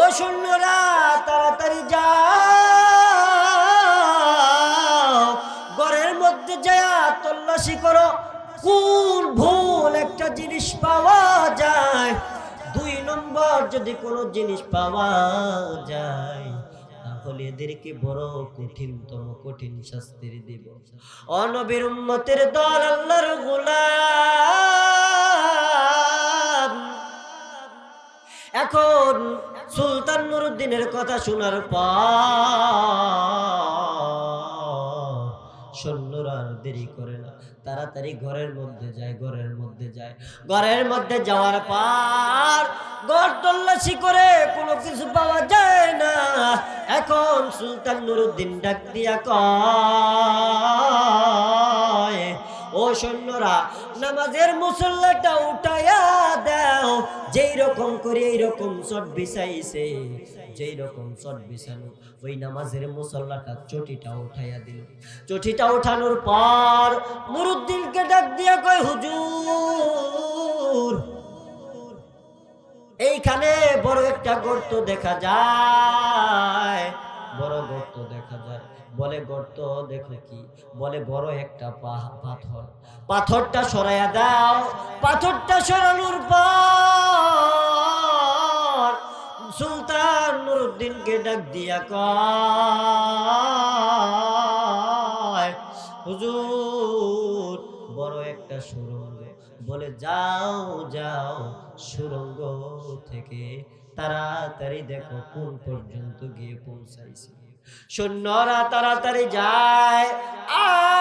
ও সৈন্যরা, তাড়াতাড়ি যা ঘরের মধ্যে যায় তল্লাশি করো। কোন ভুল একটা জিনিস পাওয়া যায়। দুই নম্বর, যদি কোনো জিনিস পাওয়া যায়, তাহলে এদেরকে বড় কঠিনতম, কঠিন শাস্তির দিব। অনবীর উম্মতের দল আল্লাহর গোলাম। এখন সুলতান নুরুদ্দিনের কথা শোনার পর আর দেরি করে না। তাড়াতাড়ি ঘরের মধ্যে যায়, ঘরের মধ্যে যায়। ঘরের মধ্যে যাওয়ার পর ঘর তল্লাশি করে কোনো কিছু পাওয়া যায় না। এখন সুলতান নুরুদ্দিন ডাক দিয়া কয়, ও সৈন্যরা, নামাজের মুসল্লাটা উঠাইয়া দাও। যেই রকম করে এই রকম চট বিছাইছে, যেই রকম চট বিছানো, ওই নামাজের মুসল্লাটা চটিটা উঠাইয়া দিল। চটিটা উঠানোর পর মুরুদ্দিনকে ডাক দিয়া কয়, হুজুর, এইখানে বড় একটা গর্ত দেখা যায়, বড় গর্ত দেখা যায়। বলে, গর্ত দেখো কি? বলে, বড় একটা পাথর পাথরটা সরাইয়া দাও। পাথরটা সরানোর পর সুলতান নুরুদ্দিনকে ডাক দিয়া বড় একটা সুরঙ্গ। বলে, যাও যাও সুরঙ্গ থেকে তাড়াতাড়ি দেখো কোন পর্যন্ত গিয়ে পৌঁছাইছে। সৈন্যরা তাড়াতাড়ি যায়, আর